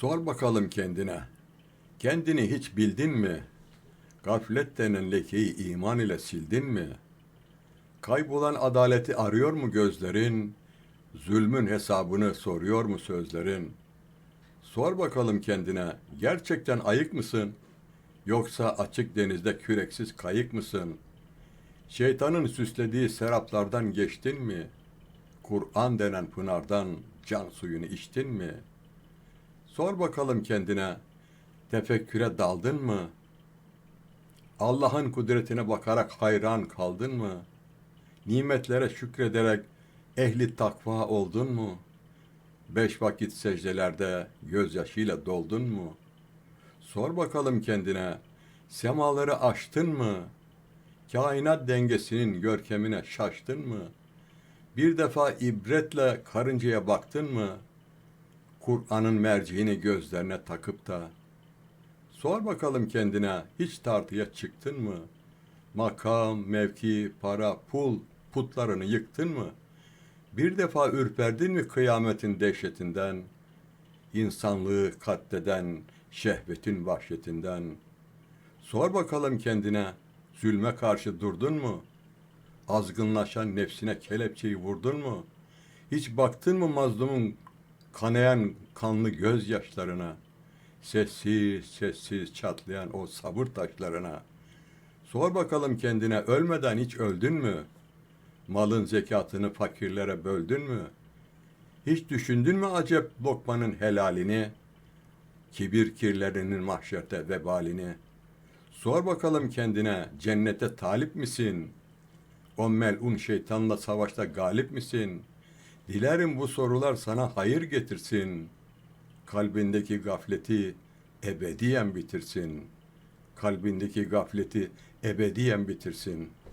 Sor bakalım kendine. Kendini hiç bildin mi? Gaflet denen lekeyi iman ile sildin mi? Kaybolan adaleti arıyor mu gözlerin? Zulmün hesabını soruyor mu sözlerin? Sor bakalım kendine, gerçekten ayık mısın? Yoksa açık denizde küreksiz kayık mısın? Şeytanın süslediği seraplardan geçtin mi? Kur'an denen pınardan can suyunu içtin mi? Sor bakalım kendine, tefekküre daldın mı? Allah'ın kudretine bakarak hayran kaldın mı? Nimetlere şükrederek ehli takva oldun mu? Beş vakit secdelerde gözyaşıyla doldun mu? Sor bakalım kendine, semaları aştın mı? Kainat dengesinin görkemine şaştın mı? Bir defa ibretle karıncaya baktın mı? Kur'an'ın merciğini gözlerine takıp da Sor bakalım kendine hiç tartıya çıktın mı? Makam, mevki, para, pul putlarını yıktın mı? Bir defa ürperdin mi kıyametin dehşetinden? İnsanlığı katleden şehvetin vahşetinden? Sor bakalım kendine zulme karşı durdun mu? Azgınlaşan nefsine kelepçeyi vurdun mu? Hiç baktın mı mazlumun kanayan kanlı gözyaşlarına? Sessiz sessiz çatlayan o sabır taşlarına. Sor bakalım kendine ölmeden hiç öldün mü? Malın zekatını fakirlere böldün mü? Hiç düşündün mü acep lokmanın helalini? Kibir kirlerinin mahşerde vebalini? Sor bakalım kendine cennete talip misin? O melun şeytanla savaşta galip misin? Dilerim bu sorular sana hayır getirsin. Kalbindeki gafleti ebediyen bitirsin. Kalbindeki gafleti ebediyen bitirsin.''